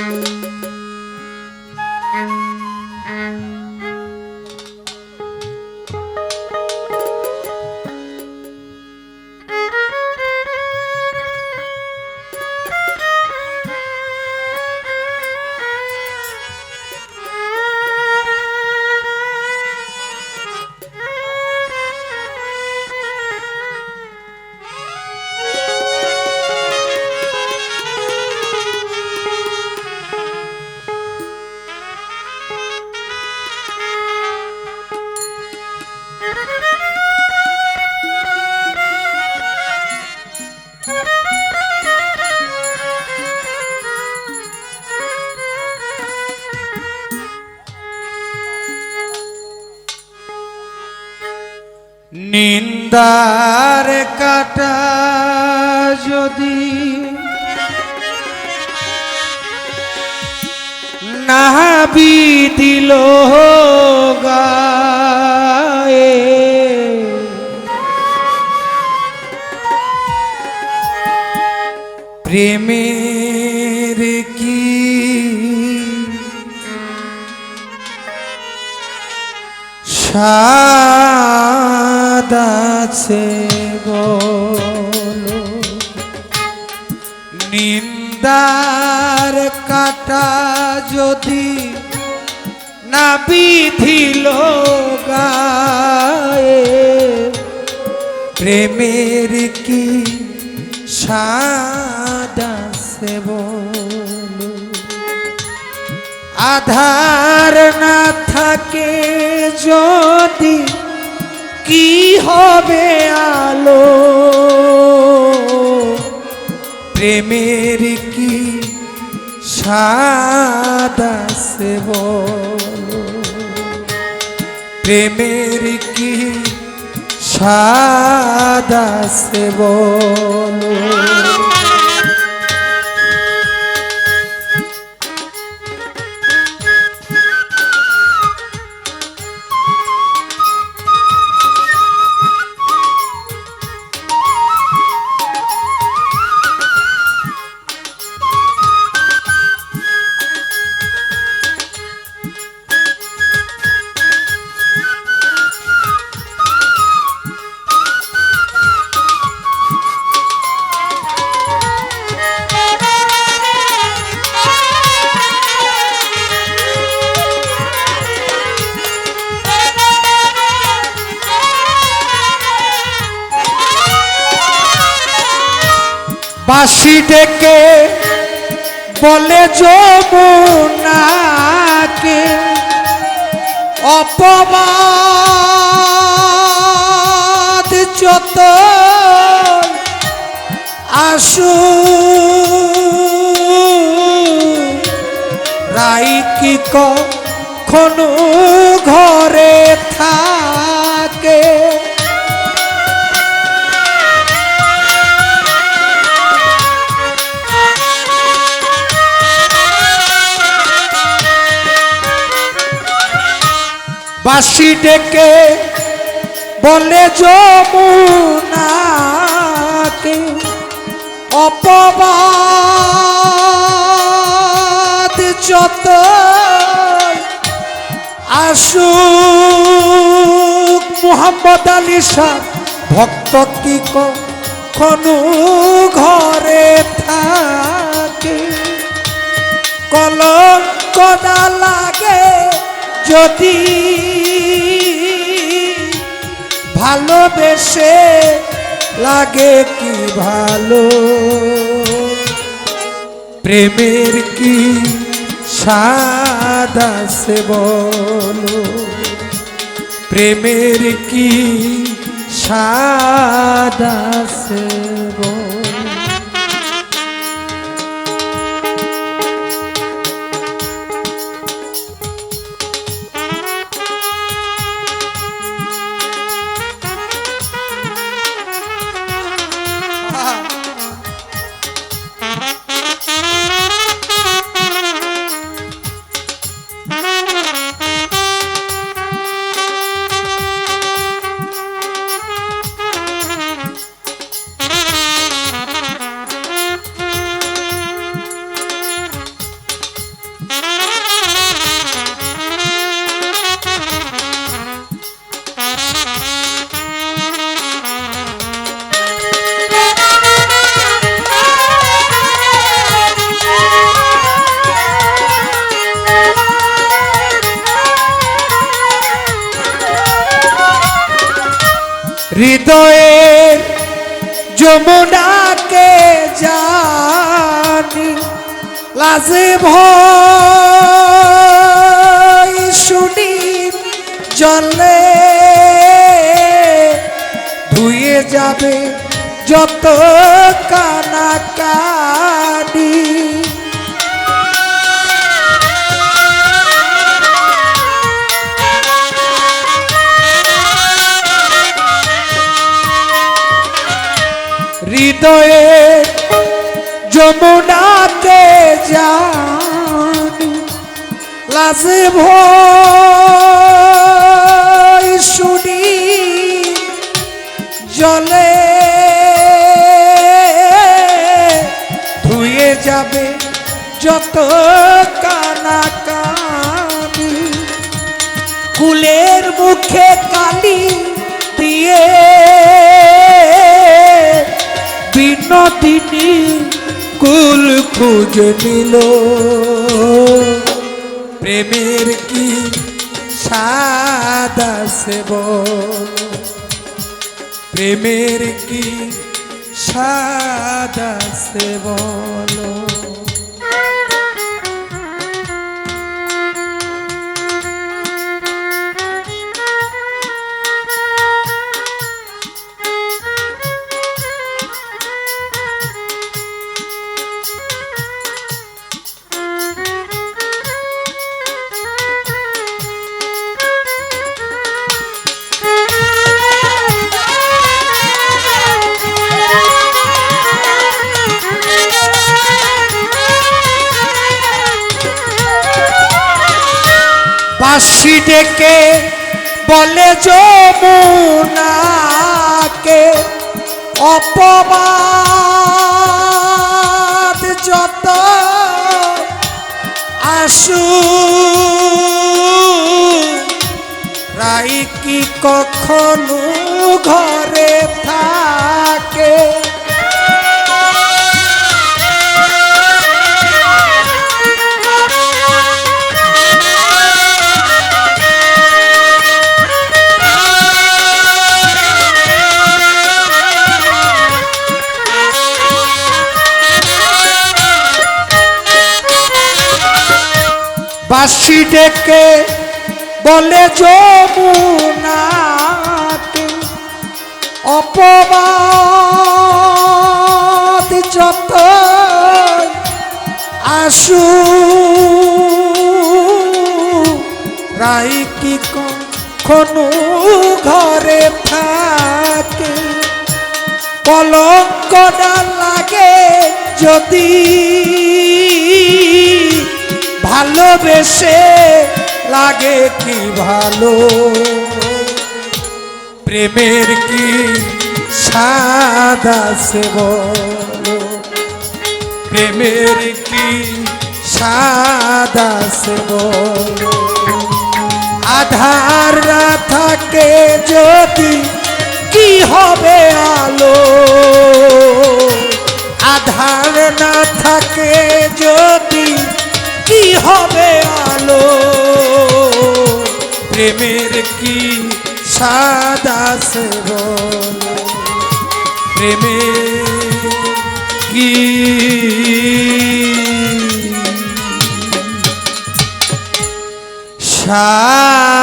Thank you. নিন্দার কাটা যদি না দিল গায়ে। প্রেমের কি স্বাদ আছে বলো। নিন্দার কাটা যদি না বিধিল গায়ে, প্রেমের কি আছে বলো? আধার না থাকে যদি কি হবে আলো? প্রেমের কি সাদা সেব প্রেমের কি সাদা আছে বলো বলে যমুনাকে অপবাদ যত আসু। রাই কি কখনো ঘরে থাকে? বাসি ডেকে বলে, যমুনাকে অপবাদ যত আসুক, মুহাম্মদ আলী শাহ ভক্ত কি কখনো ঘরে থাকে? কলঙ্ক না লাগে যদি ভালোবেসে লাগে কি ভালো? প্রেমের কি স্বাদ আছে বলো? প্রেমের কি স্বাদ আছে হৃদয়ের যমুনাকে জানি লাজে ভয় শুনি জলে ধুয়ে যাবে যত কানাকানি হৃদয়ে যমুনাতে লাজে ভয় শুনি জলে ধুয়ে যাবে যত কানাকানি কুলের মুখে কালি বিনোদিনী কুল খুঁজে নিল। প্রেমের কি সাদা সেব প্রেমের কি সাদা সে বলো ডেকে বলে যমুনাকে অপবাদ যত আসু রাই কি কখনো ঘরে থাকে বাসি ডেকে বলে যমুনাকে অপবাদ যত আসু রাই কি কখনো ঘরে থাকে? কলঙ্ক না লাগে যদি ভালোবেসে লাগে কি ভালো? প্রেমের কি সাদা সে বলো? প্রেমের কি সাদা সে বলো? আধার না থাকে যদি কি হবে আলো? আধার না থাকে যদি কি হবে আলো? প্রেমের কি সাদা সে প্রেমের কি সাদা